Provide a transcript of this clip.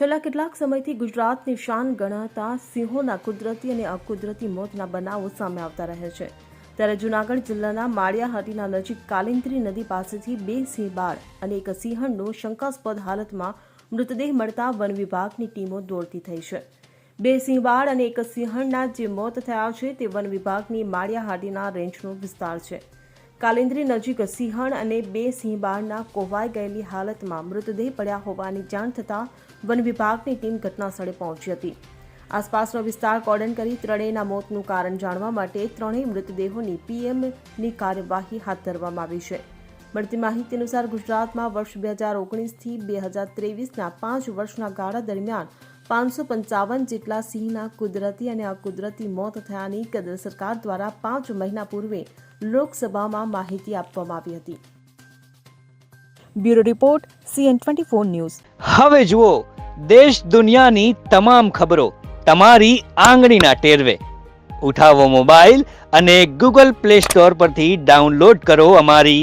છેલ્લા કેટલાક સમયથી ગુજરાતની શાન ગણાતા સિંહોના કુદરતી અને અકુદરતી મોતના બનાવો સામે આવતા રહે છે. ત્યારે જૂનાગઢ જિલ્લાના માળિયાહાટીના નજીક કાલિંત્રી નદી પાસેથી બે સિંહ બાળ અને એક સિંહણનો શંકાસ્પદ હાલતમાં મૃતદેહ મળતા વન વિભાગની ટીમો દોડતી થઈ છે. બે સિંહબાળ અને એક સિંહણના જે મોત થયા છે તે વન વિભાગની માળિયાહાટીના રેન્જનો વિસ્તાર છે. કાલિંદ્રી નજીક સિંહણ અને બે સિંહબાળના કોવાઈ ગયેલી હાલતમાં મૃતદેહ પડ્યા હોવાની જાણ થતાં વન વિભાગની ટીમ ઘટનાસ્થળે પહોંચી હતી. આસપાસનો વિસ્તાર કોર્ડન કરી ત્રણેયના મોતનું કારણ જાણવા માટે ત્રણેય મૃતદેહોની પીએમની કાર્યવાહી હાથ ધરવામાં આવી છે. મળતી માહિતી અનુસાર ગુજરાતમાં વર્ષ બે હજાર ઓગણીસથી બે હજાર ત્રેવીસના પાંચ વર્ષના ગાળા દરમિયાન પાંચસો પંચાવન જેટલા સિંહના કુદરતી અને અકુદરતી મોત થયાની કેન્દ્ર સરકાર દ્વારા પાંચ મહિના પૂર્વે લોકસભામાં માહિતી આપવામાં આવી હતી. Bureau report, CN twenty four news. હવે જુઓ, દેશ દુનિયાની તમામ ખબરો તમારી આંગળીના ટેરવે. ઉઠાવો મોબાઈલ અને ગૂગલ પ્લે સ્ટોર પરથી ડાઉનલોડ કરો અમારી